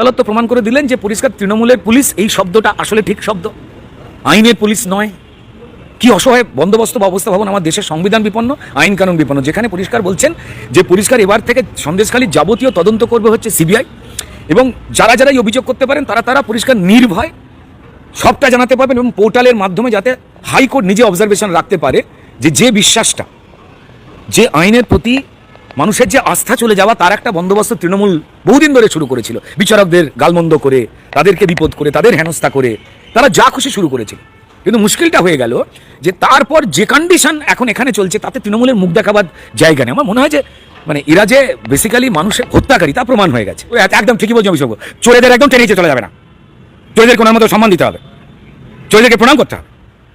আদালত তো প্রমাণ করে দিলেন যে পরিষ্কার তৃণমূলের পুলিশ এই শব্দটা আসলে ঠিক শব্দ। আইনের পুলিশ নয়। কি অসহায় বন্দোবস্ত বা অবস্থা ভাবুন, আমার দেশের সংবিধান বিপন্ন, আইন কানুন বিপন্ন। যেখানে পরিষ্কার বলছেন যে পরিষ্কার এবার থেকে সন্দেশখালী যাবতীয় তদন্ত করবে হচ্ছে সিবিআই। এবং যারা যারাই অভিযোগ করতে পারেন, তারা তারা পরিষ্কার নির্ভয়। সবটা জানাতে পারবেন এবং পোর্টালের মাধ্যমে যাতে হাইকোর্ট নিজে অবজারভেশন রাখতে পারে যে যে বিশ্বাসটা, যে আইনের প্রতি মানুষের যে আস্থা চলে যাওয়া, তার একটা বন্দোবস্ত তৃণমূল বহুদিন ধরে শুরু করেছিল। বিচারকদের গালমন্দ করে, তাদেরকে বিপদ করে, তাদের হেনস্থা করে, তারা যা খুশি শুরু করেছিল। কিন্তু মুশকিলটা হয়ে গেল যে তারপর যে কন্ডিশন এখন এখানে চলছে, তাতে তৃণমূলের মুখ দেখাবার জায়গা নেই। আমার মনে হয় যে মানে এরা যে বেসিক্যালি মানুষের হত্যাকারী, তা প্রমাণ হয়ে গেছে। একদম ঠিকই বলছি অভিষেক। চোরেদের একদম টেনে চলে যাবে না। চোরেদের কোনো মতো সম্মান দিতে হবে। চোরেদেরকে প্রণাম করতে হবে।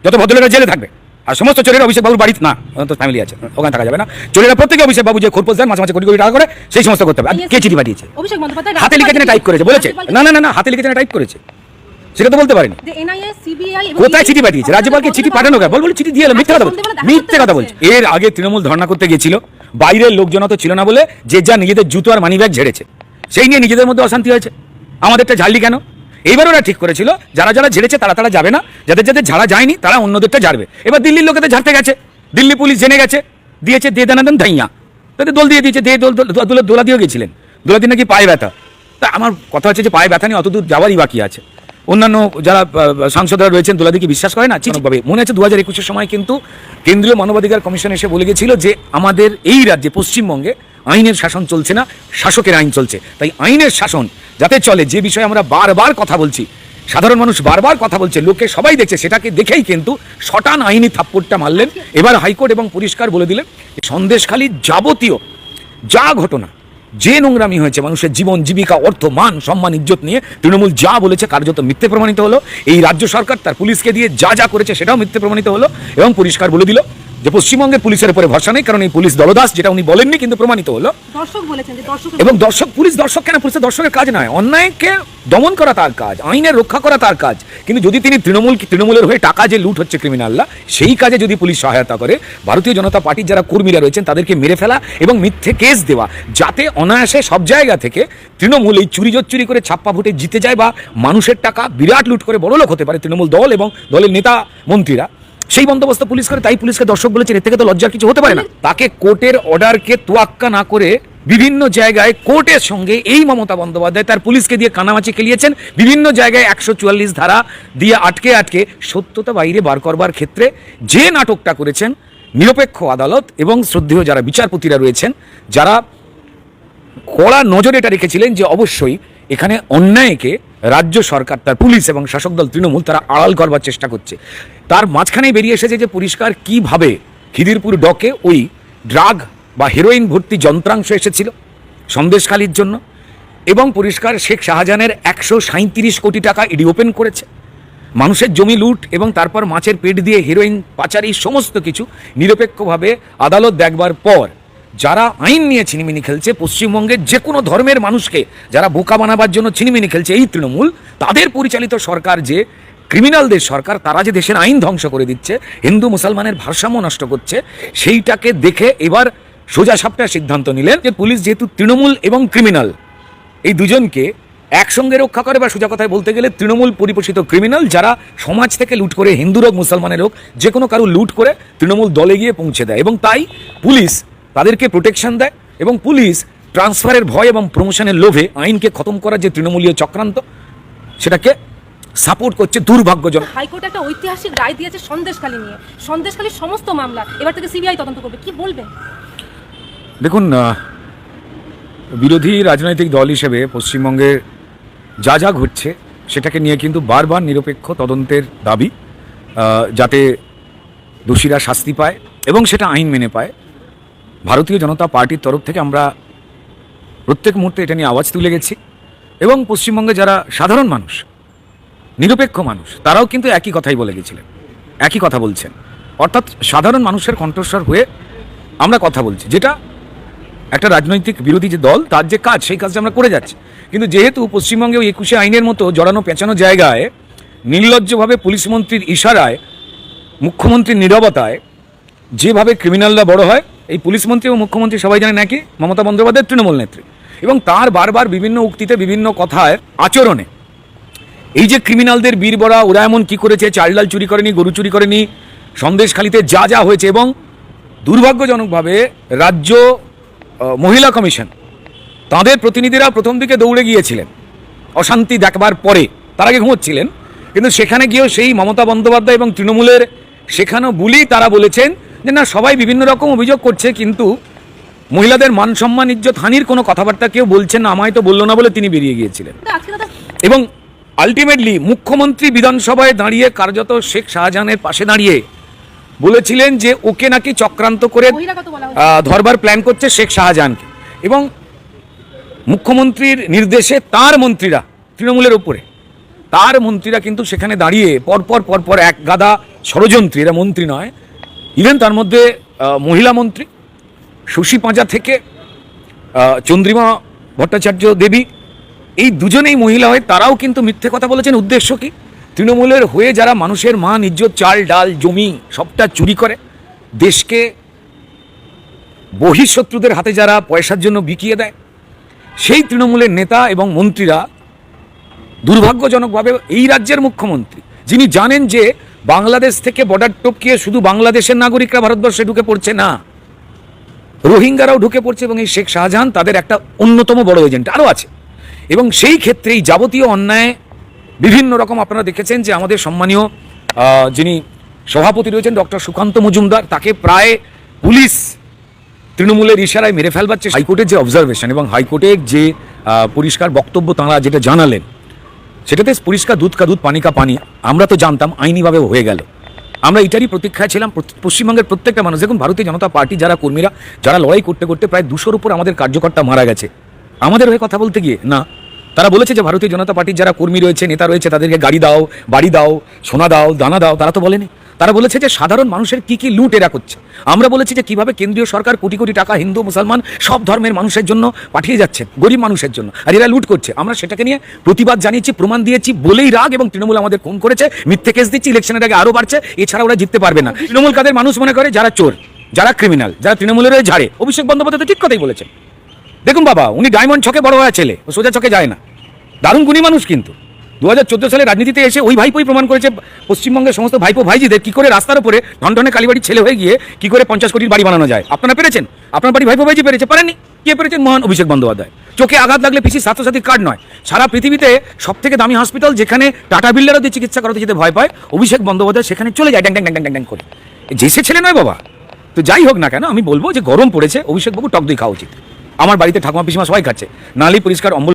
যত ভদ্রলোকের জেলে থাকবে। আর সমস্ত চোরের অভিষেক বাবুর বাড়িতে না তো ফ্যামিলি আছে ওখানে থাকা যাবে না। চোরেরা প্রত্যেকে অভিষেক বাবু যে খোরপোশ দেন মাঝে মাঝে কোটি কোটি টাকা করে সেই সমস্ত করতে হবে। আর কে চিঠি পাঠিয়েছে? হাতে লিখেছে না টাইপ করেছে বলেছে? না না না না হাতে লিখেছে না টাইপ করেছে। সেটা তো বলতে পারেনি। কোথায় চিঠি পাঠিয়েছে? রাজ্যপালকে চিঠি পাঠানো কেন? বল চিঠি দিয়ে এলো মিথ্যে কথা বলছে মিথ্যে কথা বলছে। এর আগে তৃণমূল ধর্ণা করতে গিয়েছিল বাইরের লোকজন তো ছিল না বলে যে যা নিজেদের জুতো আর মানিব্যাগ ঝেড়েছে সেই নিয়ে নিজেদের মধ্যে অশান্তি হয়েছে। আমাদেরটা ঝাড়লি কেন? এইবার ওরা ঠিক করেছিল যারা যারা ঝেড়েছে তারা তারা যাবে না যাদের যাদের ঝাড়া যায়নি তারা অন্যদেরটা ঝাড়বে। এবার দিল্লির লোকেদের ঝাড়তে গেছে দিল্লি পুলিশ জেনে গেছে দিয়েছে দে দানাদান ধাইয়া। তাদের দোল দিয়ে দিয়েছে দে দোল দোল- দোল দোলা দিয়ে গেছিলেন। দোলা দিয়ে নাকি পায়ে ব্যথা। তা আমার কথা হচ্ছে যে পায়ে ব্যথা নিয়ে অতদূর যাওয়ারই বাকি আছে। অন্যান্য যারা সাংসদরা রয়েছেন দোলাদিকে বিশ্বাস করে না? চিঠিভাবে মনে আছে দু হাজার একুশের সময় কিন্তু কেন্দ্রীয় মানবাধিকার কমিশন এসে বলে গেছিল যে আমাদের এই রাজ্যে পশ্চিমবঙ্গে আইনের শাসন চলছে না, শাসকের আইন চলছে। তাই আইনের শাসন যাতে চলে, যে বিষয়ে আমরা বারবার কথা বলছি, সাধারণ মানুষ বারবার কথা বলছে, লোকে সবাই দেখছে, সেটাকে দেখেই কিন্তু শটান আইনি থাপ্পড়টা মারলেন। এবার হাইকোর্ট এবং পরিষ্কার বলে দিলেন সন্দেশখালী যাবতীয় যা ঘটনা, যে নোংরামি হয়েছে, মানুষের জীবন, জীবিকা, অর্থ, মান, সম্মান, ইজ্জত নিয়ে তৃণমূল যা বলেছে কার্যত মিথ্যে প্রমাণিত হলো, এই রাজ্য সরকার তার পুলিশকে দিয়ে যা যা করেছে, সেটাও মিথ্যে প্রমাণিত হলো এবং পরিষ্কার বলে দিল। যে পশ্চিমবঙ্গের পুলিশের উপরে ভরসা নেই কারণ এই পুলিশ দলদাস যেটা উনি বলেননি কিন্তু প্রমাণিত হলো। দর্শক বলেছেন যে দর্শক এবং দর্শক পুলিশ দর্শক কেন? পুলিশের দর্শকের কাজ নয়। অন্যায়কে দমন করা তার কাজ আইনের রক্ষা করা তার কাজ। কিন্তু যদি তিনি তৃণমূল তৃণমূলের হয়ে টাকা যে লুট হচ্ছে ক্রিমিনালরা সেই কাজে যদি পুলিশ সহায়তা করে ভারতীয় জনতা পার্টির যারা কর্মীরা রয়েছেন তাদেরকে মেরে ফেলা এবং মিথ্যে কেস দেওয়া যাতে অনায়াসে সব জায়গা থেকে তৃণমূল এই চুরি চুরি করে ছাপ্পা ভোটে জিতে যায় বা মানুষের টাকা বিরাট লুট করে বড়লোক হতে পারে তৃণমূল দল এবং দলের নেতা মন্ত্রীরা। সেই বন্দোবস্ত পুলিশ করে, তাই পুলিশকে দর্শক বলেছেন, এর থেকে তো লজ্জার কিছু হতে পারে না। তাকে কোর্টের অর্ডারকে তোয়াক্কা না করে বিভিন্ন জায়গায় কোর্টের সঙ্গে এই মমতা বন্দ্যোপাধ্যায় তার পুলিশকে দিয়ে কানামাচি খেলিয়েছেন। বিভিন্ন জায়গায় একশো চুয়াল্লিশ ধারা দিয়ে আটকে আটকে সত্যতা বাইরে বার করবার ক্ষেত্রে যে নাটকটা করেছেন, নিরপেক্ষ আদালত এবং শ্রদ্ধেয় যারা বিচারপতিরা রয়েছেন, যারা কড়া নজরে এটা রেখেছিলেন যে অবশ্যই এখানে অন্যায়কে রাজ্য সরকার, তার পুলিশ এবং শাসক দল, তৃণমূল, তারা আড়াল করবার চেষ্টা করছে। তার মাঝখানেই বেরিয়ে এসেছে যে পরিষ্কার কীভাবে খিদিরপুর ডকে ওই ড্রাগ বা হেরোইন ভর্তি যন্ত্রাংশ এসেছিল সন্দেশখালির জন্য। এবং পরিষ্কার শেখ শাহজাহানের একশো সাঁত্রিশ কোটি টাকা ইডি ওপেন করেছে। মানুষের জমি লুট এবং তারপর মাছের পেট দিয়ে হেরোইন, পাচারি, সমস্ত কিছু নিরপেক্ষভাবে আদালত দেখবার পর যারা আইন নিয়ে ছিনিমিনি খেলছে, পশ্চিমবঙ্গের যে কোনো ধর্মের মানুষকে যারা বোকা বানাবার জন্য ছিনিমিনি খেলছে, এই তৃণমূল, তাদের পরিচালিত সরকার যে ক্রিমিনালদের সরকার, তারা যে দেশের আইন ধ্বংস করে দিচ্ছে, হিন্দু মুসলমানের ভারসাম্য নষ্ট করছে, সেইটাকে দেখে এবার সোজা সাপটা সিদ্ধান্ত নিলেন যে পুলিশ যেহেতু তৃণমূল এবং ক্রিমিনাল, এই দুজনকে একসঙ্গে রক্ষা করে বা সোজা কথায় বলতে গেলে তৃণমূল পরিপোষিত ক্রিমিনাল যারা সমাজ থেকে লুট করে, হিন্দু হোক, মুসলমানের হোক, যে কোনো কারও লুট করে তৃণমূল দলে গিয়ে পৌঁছে দেয় এবং তাই পুলিশ তাদেরকে প্রোটেকশন দেয় এবং পুলিশ ট্রান্সফারের ভয় এবং প্রমোশনের লোভে আইনকে খতম করার যে তৃণমূলীয় চক্রান্ত, সেটাকে সাপোর্ট করছে দুর্ভাগ্যজনক। হাইকোর্ট একটা ঐতিহাসিক রায় দিয়েছে সন্দেশখালী নিয়ে। সন্দেশখালীর সমস্ত মামলা। এবার থেকে সিবিআই তদন্ত করবে। কি বলবেন দেখুন বিরোধী রাজনৈতিক দল হিসেবে পশ্চিমবঙ্গে যা যা ঘটছে সেটাকে নিয়ে কিন্তু বারবার নিরপেক্ষ তদন্তের দাবি যাতে দোষীরা শাস্তি পায় এবং সেটা আইন মেনে পায়। ভারতীয় জনতা পার্টির তরফ থেকে আমরা প্রত্যেক মুহূর্তে এটা নিয়ে আওয়াজ তুলে গেছি। এবং পশ্চিমবঙ্গে যারা সাধারণ মানুষ নিরপেক্ষ মানুষ, তারাও কিন্তু একই কথাই বলে গেছিলেন, একই কথা বলছেন। অর্থাৎ সাধারণ মানুষের কণ্ঠস্বর হয়ে আমরা কথা বলছি, যেটা একটা রাজনৈতিক বিরোধী যে দল, তার যে কাজ, সেই কাজটা আমরা করে যাচ্ছি। কিন্তু যেহেতু পশ্চিমবঙ্গে ওই একুশে আইনের মতো জড়ানো পেঁচানো জায়গায়, নির্লজ্জভাবে পুলিশ মন্ত্রীর ইশারায় মুখ্যমন্ত্রীর নীরবতায়, যেভাবে ক্রিমিনালরা বড় হয়, এই পুলিশ মন্ত্রী ও মুখ্যমন্ত্রী সবাই জানে নাকি মমতা বন্দ্যোপাধ্যায়ের তৃণমূল নেত্রী। এবং তার বারবার বিভিন্ন উক্তিতে বিভিন্ন কথায় আচরণে এই যে ক্রিমিনালদের বীরবরা ওরা এমন কী করেছে? চাল ডাল চুরি করেনি গরু চুরি করেনি সন্দেশখালিতে যা যা হয়েছে এবং দুর্ভাগ্যজনকভাবে রাজ্য মহিলা কমিশন তাদের প্রতিনিধিরা প্রথম দিকে দৌড়ে গিয়েছিলেন। অশান্তি দেখবার পরে তার আগে ঘুমোচ্ছিলেন কিন্তু সেখানে গিয়েও সেই মমতা বন্দ্যোপাধ্যায় এবং তৃণমূলের শেখানো বুলি তারা বলেছেন যে না সবাই বিভিন্ন রকম অভিযোগ করছে কিন্তু মহিলাদের মান সম্মান ইজ্জত হানির কোনো কথাবার্তা কেউ বলছেন না আমায় তো বলল না বলে তিনি বেরিয়ে গিয়েছিলেন। এবং আলটিমেটলি মুখ্যমন্ত্রী বিধানসভায় দাঁড়িয়ে কার্যত শেখ শাহজাহানের পাশে দাঁড়িয়ে বলেছিলেন যে ওকে নাকি চক্রান্ত করে ধরবার প্ল্যান করছে শেখ শাহজাহানকে। এবং মুখ্যমন্ত্রীর নির্দেশে তার মন্ত্রীরা তৃণমূলের ওপরে তার মন্ত্রীরা কিন্তু সেখানে দাঁড়িয়ে পরপর পরপর এক গাদা ষড়যন্ত্রী এরা মন্ত্রী নয় ইভেন তার মধ্যে মহিলা মন্ত্রী শশী পাঁজা থেকে চন্দ্রিমা ভট্টাচার্য দেবী এই দুজনেই মহিলা হয়ে তারাও কিন্তু মিথ্যে কথা বলেছেন। উদ্দেশ্য কি? তৃণমূলের হয়ে যারা মানুষের মান, ইজ্জত, চাল, ডাল, জমি সবটা চুরি করে, দেশকে বহিঃশত্রুদের হাতে যারা পয়সার জন্য বিকিয়ে দেয়, সেই তৃণমূলের নেতা এবং মন্ত্রীরা দুর্ভাগ্যজনকভাবে এই রাজ্যের মুখ্যমন্ত্রী, যিনি জানেন যে বাংলাদেশ থেকে বর্ডার টপকিয়ে শুধু বাংলাদেশের নাগরিকরা ভারতবর্ষে ঢুকে পড়ছে না, রোহিঙ্গারাও ঢুকে পড়ছে এবং এই শেখ শাহজাহান তাদের একটা অন্যতম বড় এজেন্ট আরও আছে। এবং সেই ক্ষেত্রে এই যাবতীয় অন্যায় বিভিন্ন রকম আপনারা দেখেছেন যে আমাদের সম্মানীয় যিনি সভাপতি রয়েছেন ডক্টর সুকান্ত মজুমদার, তাকে প্রায় পুলিশ তৃণমূলের ইশারায় মেরে ফেলবার চেষ্টা হাইকোর্টের যে অবজারভেশন এবং হাইকোর্টের যে পরিষ্কার বক্তব্য তাঁরা যেটা জানালেন, সেটাতে পরিষ্কার দুধ কা দুধ, পানি কা পানি, আমরা তো জানতাম আইনিভাবে হয়ে গেল। আমরা এটারই প্রতীক্ষায় ছিলাম পশ্চিমবঙ্গের প্রত্যেকটা মানুষ, দেখুন, ভারতীয় জনতা পার্টি যারা কর্মীরা, যারা লড়াই করতে করতে প্রায় দুশোর উপর আমাদের কার্যকর্তা মারা গেছে। আমাদের হয়ে কথা বলতে গিয়ে, না। তারা বলেছে যে ভারতীয় জনতা পার্টির যারা কর্মী রয়েছে, নেতা রয়েছে, তাদেরকে গাড়ি দাও, বাড়ি দাও, সোনা দাও, দানা দাও, তারা তো বলেনি। তারা বলেছে যে সাধারণ মানুষের কি কি লুট এরা করছে। আমরা বলেছি যে কীভাবে কেন্দ্রীয় সরকার কোটি কোটি টাকা হিন্দু, মুসলমান সব ধর্মের মানুষের জন্য পাঠিয়ে যাচ্ছে, গরিব মানুষের জন্য, আর এরা লুট করছে। আমরা সেটাকে নিয়ে প্রতিবাদ জানিয়েছি, প্রমাণ দিয়েছি, বলেই রাগ এবং তৃণমূল আমাদের খুন করেছে, মিথ্যে কেস দিচ্ছি, ইলেকশনের আগে আরও বাড়ছে, এছাড়া ওরা জিততে পারবে না। তৃণমূল কাদের মানুষ মনে করে? যারা চোর, যারা ক্রিমিনাল, যারা তৃণমূলের ঝাড়ে। অভিষেক বন্দ্যোপাধ্যায় ঠিক কথাই বলেছেন। দেখুন বাবা, উনি ডায়মন্ড ছকে বড় হওয়া ছেলে। ও সোজা ছকে যায় না। দারুণ গুণী মানুষ কিন্তু। দু হাজার চোদ্দ সালে রাজনীতিতে এসে ওই ভাইপোই প্রমাণ করেছে পশ্চিমবঙ্গের সমস্ত ভাইপো ভাইজিদের কি করে রাস্তার উপরে ঢনঢনে কালীবাড়ির ছেলে হয়ে গিয়ে কি করে পঞ্চাশ কোটির বাড়ি বানানো যায়। আপনারা পেরেছেন? আপনার বাড়ি ভাইপো ভাইজি পেরেছে? পারেননি? কে পেরেছেন? মহান অভিষেক বন্দ্যোপাধ্যায়। চোখে আঘাত লাগলে পিসি স্বাস্থ্যসাথী কার্ড নয়। সারা পৃথিবীতে সব থেকে দামি হসপিটাল যেখানে টাটা বিল্ডারও দিয়ে চিকিৎসা করাতে যেতে ভয় পায়, অভিষেক বন্দ্যোপাধ্যায় সেখানে চলে যায় ড্যাং ড্যাং ড্যাং ড্যাং ড্যাং করে। যে সে ছেলে নয় বাবা। তো যাই হোক না কেন, আমি বলব যে গরম পড়েছে, অভিষেকবাবু টক দই খাওয়া উচিত। আমার বাড়িতে ঠাকুমা পিসিমা সবাই খাচ্ছে। নালি পরিষ্কার অম্বল